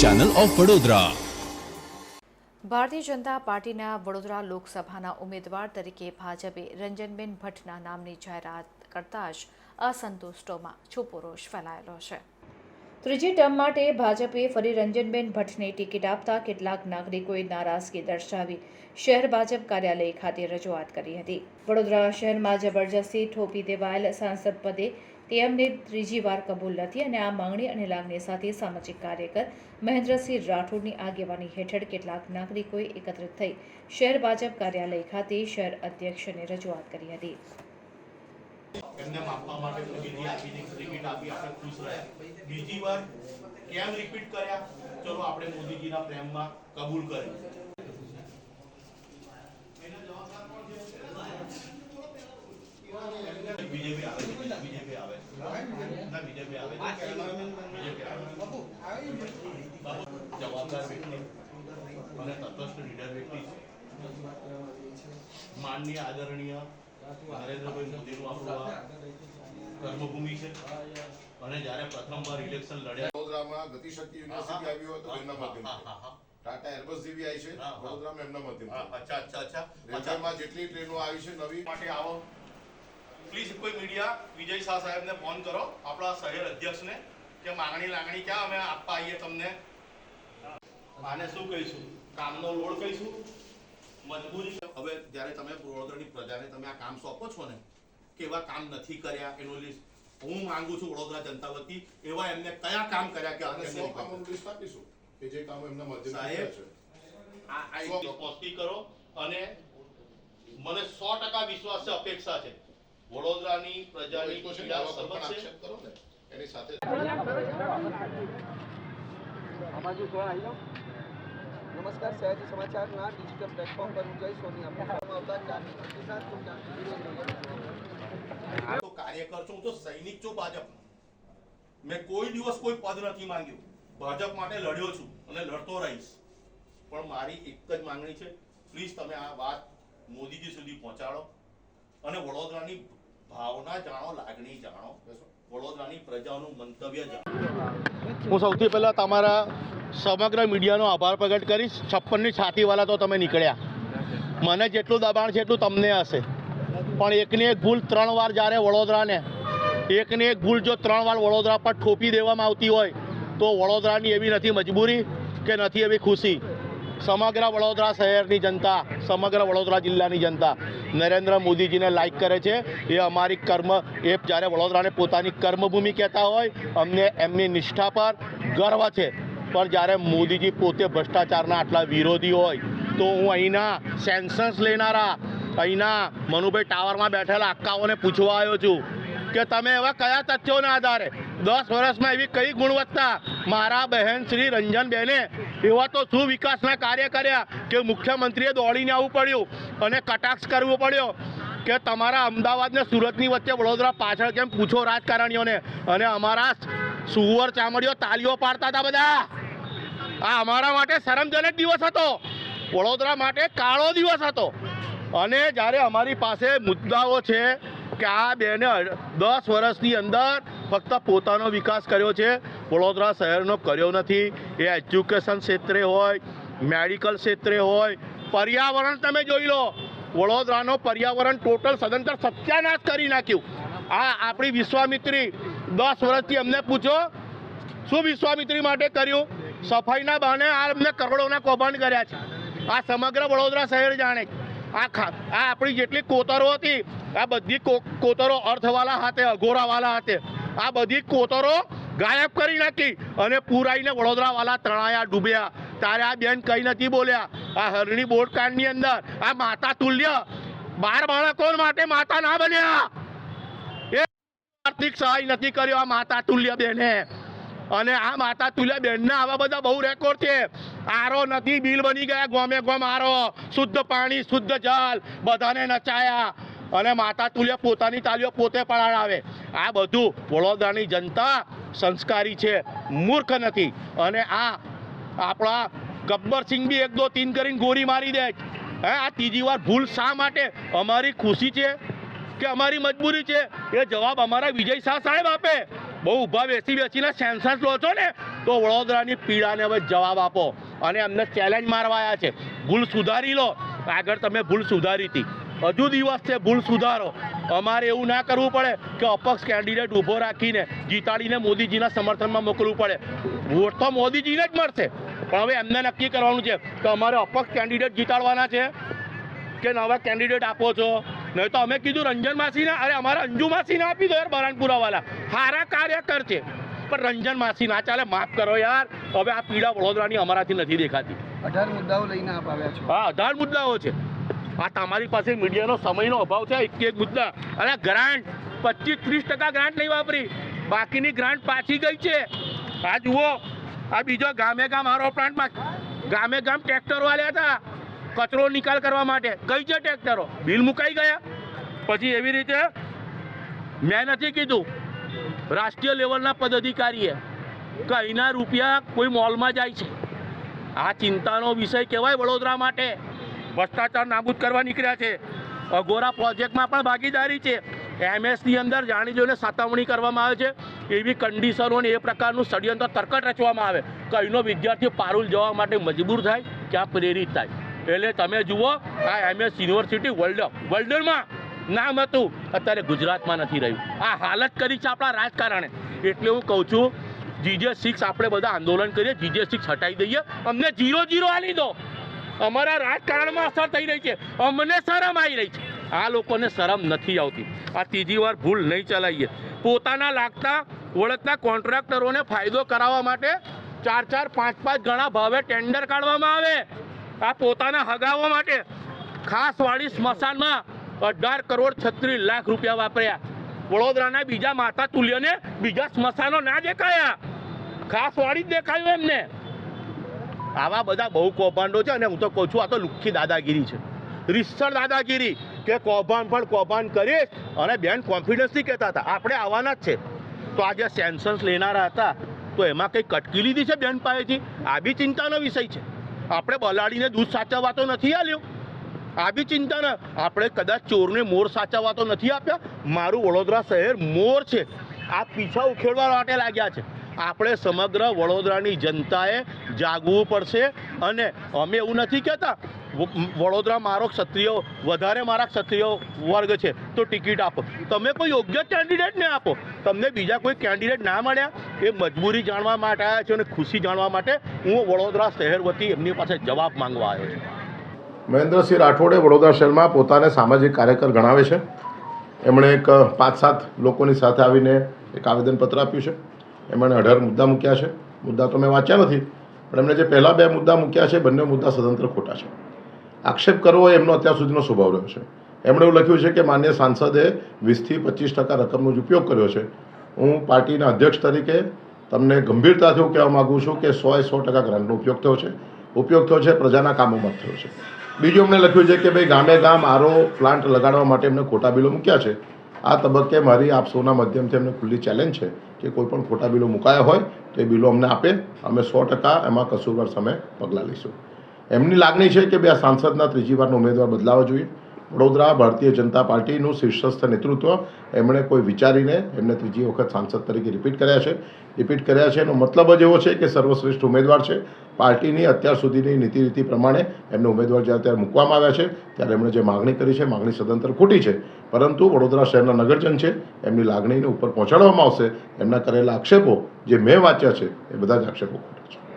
Channel of Vadodara Bharatiya Janata પાર્ટીના વડોદરા લોકસભાના ઉમેદવાર તરીકે ભાજપે રંજનબેન ભટ્ટના નામની જાહેરાત કરતા જ અસંતુષ્ટોમાં છુપો રોષ ફેલાયેલો છે. ત્રીજી ટર્મ માટે ભાજપે ફરી રંજનબેન ભટ્ટને ટિકિટ આપતા કેટલાક નાગરિકોએ નારાજગી દર્શાવી શહેર ભાજપ કાર્યાલય ખાતે રજૂઆત કરી હતી. વડોદરા શહેરમાં જબરજસ્તી થોપી દેવાયેલ સાંસદ પદે તેમને ત્રીજી વાર કબૂલ નથી અને આ માંગણી અને લાગણી સાથે સામાજિક કાર્યકર મહેન્દ્રસિંહ રાઠોડની આગેવાની હેઠળ કેટલાક નાગરિકોએ એકત્રિત થઈ શહેર ભાજપ કાર્યાલય ખાતે શહેર અધ્યક્ષને રજૂઆત કરી હતી. એમને માપવા માટે તો વિધિ આપીને રિપીટ આપી આપણે ખુશ રહ્યા. બીજી વાર કેમ રિપીટ કર્યા? ચલો આપણે મોદીજીના પ્રેમમાં કબૂલ કરી બીજેપી આવે બીજેપી આવે ના બીજેપી આવે બીજેપી આવે જવાબદાર વ્યક્તિ અને તટસ્થ લીડર વ્યક્તિ માનનીય આદરણીય નરેન્દ્રભાઈ મોદીનું આપણું આ કર્મભૂમિ છે. અને જ્યારે પ્રથમવાર ઇલેક્શન લડ્યા વડોદરામાં ગતિશક્તિ યુનિવર્સિટી આવી હોય તો એમના માધ્યમથી. ટાટા એરબસ જેવી આવી છે. વડોદરામાં એમના હા, માધ્યમથી. અચ્છા અચ્છા અચ્છા અચ્છા. રેલવેમાં જેટલી ટ્રેનો આવી છે નવી માટે આવો. પ્લીઝ કોઈ મીડિયા વિજય શાહ સાહેબને ફોન કરો. આપણા શહેર અધ્યક્ષને કે માંગણી લાગણી ક્યાં અમે આપવા આવીએ તમને. આને શું કહીશું? કામનો લોડ કહીશું? મજબૂરી હવે જ્યારે તમે વડોદરાની પ્રજાને તમે આ કામ સોંપો છો ને કેવા કામ નથી કર્યા એનો લિસ્ટ હું માંગુ છું વડોદરા જનતા વતી એવા એમને કયા કામ કર્યા કે અને સો કામોનું લિસ્ટ આપીશું કે જે કામ એમના માધ્યમથી સાહેબ. આ આ એક કરો અને મને સો ટકા વિશ્વાસ છે અપેક્ષા છે. વડોદરાની પ્રજાની પીડા આવા કોઈ પણ સમજશે આક્ષેપ કરો ને સાથે. નમસ્કાર સયાજી સમાચારના ડિજિટલ પ્લેટફોર્મ પર હું જય સોની આવતા તો કાર્યકર છું તો સૈનિક છું ભાજપ. મેં કોઈ દિવસ કોઈ પદ નથી માંગ્યું. ભાજપ માટે લડ્યો છું અને લડતો રહીશ. પણ મારી એક જ માંગણી છે પ્લીઝ તમે આ વાત મોદીજી સુધી પહોંચાડો અને વડોદરાની ભાવના જાણો લાગણી જાણો. વડોદરાની પ્રજાનું મંતવ્ય જાણો. હું સૌથી પહેલા તમારા સમગ્ર મીડિયાનો આભાર પ્રગટ કરીશ. છપ્પનની છાતીવાળા તો તમે નીકળ્યા. મને જેટલું દબાણ છે એટલું તમને હશે. પણ એકની એક ભૂલ ત્રણ વાર જ્યારે વડોદરાને, એકની એક ભૂલ જો ત્રણ વાર વડોદરા પર ઠોપી દેવામાં આવતી હોય, તો વડોદરાની એવી નથી મજબૂરી કે નથી એવી ખુશી. સમગ્ર વડોદરા શહેરની જનતા, સમગ્ર વડોદરા જિલ્લાની જનતા નરેન્દ્ર મોદીજીને લાઈક કરે છે. એ અમારી કર્મ, એ જ્યારે વડોદરાને પોતાની કર્મભૂમિ કહેતા હોય, અમને એમની નિષ્ઠા પર ગર્વ છે. પણ જ્યારે મોદીજી પોતે ભ્રષ્ટાચારના આટલા વિરોધી હોય, તો હું અહીંના સેન્સન્સ લેનારા, અહીંના મનુભાઈ ટાવરમાં બેઠેલા અક્કાઓને પૂછવા આવ્યો છું કે તમે એવા કયા તથ્યોના આધારે દસ વર્ષમાં એવી કઈ ગુણવત્તા મારા બહેન શ્રી રંજનબેને એવા તો શું વિકાસના કાર્ય કર્યા કે મુખ્યમંત્રીએ દોડીને આવવું પડ્યું અને કટાક્ષ કરવો પડ્યો કે તમારા અમદાવાદને સુરતની વચ્ચે વડોદરા પાછળ કેમ પૂછો રાજકારણીઓને? અને અમારા સુવર ચામડીઓ તાલીઓ પાડતા હતા બધા. આ અમારા માટે શરમજનક દિવસ હતો. વડોદરા માટે કાળો દિવસ હતો. અને જ્યારે અમારી પાસે મુદ્દાઓ છે કે આ બેને દસ વર્ષની અંદર ફક્ત પોતાનો વિકાસ કર્યો છે, વડોદરા શહેરનો કર્યો નથી. એ એજ્યુકેશન ક્ષેત્રે હોય, મેડિકલ ક્ષેત્રે હોય, પર્યાવરણ તમે જોઈ લો. વડોદરાનો પર્યાવરણ ટોટલ સદંતર સત્યાનાશ કરી નાખ્યું. આ આપણી વિશ્વામિત્રી દસ વર્ષથી અમને પૂછો શું વિશ્વામિત્રી માટે કર્યું? સફાઈના બહાને આ અમને કરોડોના કૌભાંડ કર્યા છે. આ સમગ્ર વડોદરા શહેર જાણે આ આ આપણી જેટલી કોતરો હતી, આ બધી કોતરો અર્થવાલા હાથે, અઘોરાવાલા હાથે, આ બધી કોતરો ગાયબ કરી નાખી અને પુરાઈને વડોદરાવાલા તણાયા, ડૂબ્યા. તારે આ બેન કઈ નથી બોલ્યા. આ હરણી બોટ કાંડની અંદર, આ માતા તુલ્ય, બાર બાળકો માટે માતા ના બન્યા. એ આર્થિક સહાય નથી કર્યો આ માતા તુલ્ય બેને. અને આ માતા તુલ્ય બેનના આવા બધા બહુ રેકોર્ડ છે. આરો નથી, બિલ બની ગયા, ગોમે ગોમ આરો. શુદ્ધ પાણી, શુદ્ધ જલ, બધાને નચાયા. અને માતા તુલ્ય પોતાની તાલીઓ પોતે પડાડાવે આ બધું વડોદરાની જનતા સંસ્કારી છે, મૂર્ખ નથી. અને આ આપણા ગબ્બરસિંહ બી એક દો તીન કરીને ગોળી મારી દે. હે, આ ત્રીજી વાર ભૂલ શા માટે? અમારી ખુશી છે કે અમારી મજબૂરી છે? એ જવાબ અમારા વિજય શાહ સાહેબ આપે. બહુ ઊભા બેસી બેસીને સેન્સસ લો છો ને, તો વડોદરાની પીડાને હવે જવાબ આપો. અને એમને ચેલેન્જ મારવા આવ્યા છે. ભૂલ સુધારી લો. આગળ તમે ભૂલ સુધારી હતી. હજુ દિવસ છે, ભૂલ સુધારો. અમારે એવું ના કરવું પડે કે અપક્ષ કેન્ડિડેટ ઊભો રાખીને જીતાડીને મોદીજીના સમર્થનમાં મોકલવું પડે. વોટ તો મોદીજીને જ મળશે. પણ હવે એમને નક્કી કરવાનું છે કે અમારે અપક્ષ કેન્ડિડેટ જીતાડવાના છે કે નવા કેન્ડિડેટ આપો છો? નહીં તો અમે કીધું રંજન માસીને અરે અમારા અંજુ માસીને આપી દો યાર બરાનપુરાવાલા. સારા કાર્યકર છે પણ રંજન માસી ના ચાલે માફ કરો યાર. હવે આ પીડા વડોદરાની અમારાથી નથી દેખાતી. અઢાર મુદ્દાઓ લઈને આપ આવ્યા છો. હા અઢાર મુદ્દાઓ છે. આ તમારી પાસે મીડિયાનો સમયનો અભાવ છે એક એક મુદ્દા. અને ગ્રાન્ટ પચીસ ત્રીસ ટકા ગ્રાન્ટ નહીં વાપરી. બાકીની ગ્રાન્ટ પાછી ગઈ છે. આ જુઓ આ બીજો ગામે ગામ આરો પ્લાન્ટમાં. ગામે ગામ ટ્રેક્ટર વાળ્યા હતા. કચરો નિકાલ કરવા માટે. ગઈ છે ટ્રેક્ટરો. બિલ મુકાઈ ગયા. પછી એવી રીતે મેં નથી કીધું, રાષ્ટ્રીય લેવલના પદાધિકારીએ કે અહીંના રૂપિયા કોઈ મોલમાં જાય છે. આ ચિંતાનો વિષય કહેવાય વડોદરા માટે. ભ્રષ્ટાચાર નાબૂદ કરવા નીકળ્યા છે. અઘોરા પ્રોજેક્ટમાં પણ ભાગીદારી છે. એમએસની અંદર જાણી જોઈને સાતવણી કરવામાં આવે છે. એવી કંડિશનો અને એ પ્રકારનું ષડયંત્ર તરકટ રચવામાં આવે. કે અહીંનો વિદ્યાર્થી પારુલ જવા માટે મજબૂર થાય ક્યાં પ્રેરિત થાય. એટલે તમે જુઓ, આ એમએસ યુનિવર્સિટી વર્લ્ડ વર્લ્ડમાં નામ હતું, અત્યારે ગુજરાતમાં નથી રહ્યું. આ હાલત કરી છે આપણા રાજકારણે. એટલે હું કહું છું જીજે સિક્સ આપણે બધા આંદોલન કરીએ જીજે સિક્સ હટાવી દઈએ. અમને જીરો જીરો આલી દો. અમારા રાજકારણમાં અસર થઈ રહી છે. અમને શરમ આવી રહી છે. આ લોકોને શરમ નથી આવતી. આ ત્રીજી વાર ભૂલ નહીં ચલાવીએ. પોતાના લાગતા ઓળખતા કોન્ટ્રાક્ટરોને ફાયદો કરાવવા માટે ચાર ચાર પાંચ પાંચ ગણા ભાવે ટેન્ડર કાઢવામાં આવે. આ પોતાના હગાવવા માટે ખાસવાળી સ્મશાનમાં અઢાર કરોડ છત્રીસ લાખ રૂપિયા વાપર્યા. વડોદરાના બીજા માતા તુલ્યને બીજા સ્મશાનો ના દેખાયા. ખાસવાળી જ દેખાયું એમને. આવા બધા બહુ કૌભાંડો છે અને હું તો કહું છું આ તો લુખ્ખી દાદાગીરી છે. રીસળ દાદાગીરી કે કૌભાંડ પણ કૌભાંડ કરીશ અને બેન કોન્ફિડન્સથી કહેતા હતા. આપણે આવવાના જ છે. તો આ જે સેન્સન્સ લેનારા હતા, તો એમાં કંઈ કટકી લીધી છે બેન પાસેથી? આ બી ચિંતાનો વિષય છે. આપણે બલાડીને દૂધ સાચવવા તો નથી આલ્યું. આ બી ચિંતા ના. આપણે કદાચ ચોરને મોર સાચવવા તો નથી આપ્યા. મારું વડોદરા શહેર મોર છે. આ પીછા ઉખેડવા માટે લાગ્યા છે. આપણે સમગ્ર વડોદરાની જનતાએ જાગવું પડશે અને અમે એવું નથી કહેતા વડોદરા મારો ક્ષત્રિય વધારે મારા ક્ષત્રિય વર્ગ છે, તો ટિકિટ આપો. તમે કોઈ યોગ્ય કેન્ડિડેટને આપો. તમને બીજા કોઈ કેન્ડિડેટ ના મળ્યા, એ મજબૂરી જાણવા માટે આવ્યા છે અને ખુશી જાણવા માટે હું વડોદરા શહેર વતી એમની પાસે જવાબ માંગવા આવ્યો છું. મહેન્દ્રસિંહ રાઠોડે વડોદરા શહેરમાં પોતાને સામાજિક કાર્યકર ગણાવે છે. એમણે એક પાંચ સાત લોકોની સાથે આવીને એક આવેદનપત્ર આપ્યું છે. એમણે અઢાર મુદ્દા મૂક્યા છે. મુદ્દા તો મેં વાંચ્યા નથી, પણ એમણે જે પહેલાં બે મુદ્દા મૂક્યા છે, બંને મુદ્દા સ્વતંત્ર ખોટા છે. આક્ષેપ કરવો એમનો અત્યાર સુધીનો સ્વભાવ રહ્યો છે. એમણે એવું લખ્યું છે કે માન્ય સાંસદે વીસથી પચીસ ટકા રકમનો જ ઉપયોગ કર્યો છે. હું પાર્ટીના અધ્યક્ષ તરીકે તમને ગંભીરતાથી હું કહેવા માગું છું કે સોએ સો ટકા ગ્રાન્ટનો ઉપયોગ થયો છે. ઉપયોગ થયો છે, પ્રજાના કામોમાં થયો છે. બીજું એમણે લખ્યું છે કે ભાઈ ગામે ગામ આરો પ્લાન્ટ લગાડવા માટે એમને ખોટા બિલો મૂક્યા છે. આ તબક્કે મારી આપ સૌના માધ્યમથી એમને ખુલ્લી ચેલેન્જ છે કે કોઈ પણ ખોટા બિલો મુકાયા હોય તો એ બિલો અમને આપે. અમે સો ટકા એમાં કસૂરવાર સામે પગલાં લઈશું. એમની લાગણી છે કે બે સાંસદના ત્રીજી વારનો ઉમેદવાર બદલાવા જોઈએ. વડોદરા ભારતીય જનતા પાર્ટીનું શીર્ષસ્થ નેતૃત્વ એમણે કોઈ વિચારીને એમને ત્રીજી વખત સાંસદ તરીકે રિપીટ કર્યા છે. રિપીટ કર્યા છે એનો મતલબ જ એવો છે કે સર્વશ્રેષ્ઠ ઉમેદવાર છે. પાર્ટીની અત્યાર સુધીની નીતિ રીતિ પ્રમાણે એમને ઉમેદવાર જ્યારે ત્યારે મૂકવામાં આવ્યા છે, ત્યારે એમણે જે માગણી કરી છે, માગણી સદંતર ખોટી છે. પરંતુ વડોદરા શહેરના નગરજન છે, એમની લાગણીને ઉપર પહોંચાડવામાં આવશે. એમના કરેલા આક્ષેપો જે મેં વાંચ્યા છે, એ બધા જ આક્ષેપો ખોટા છે.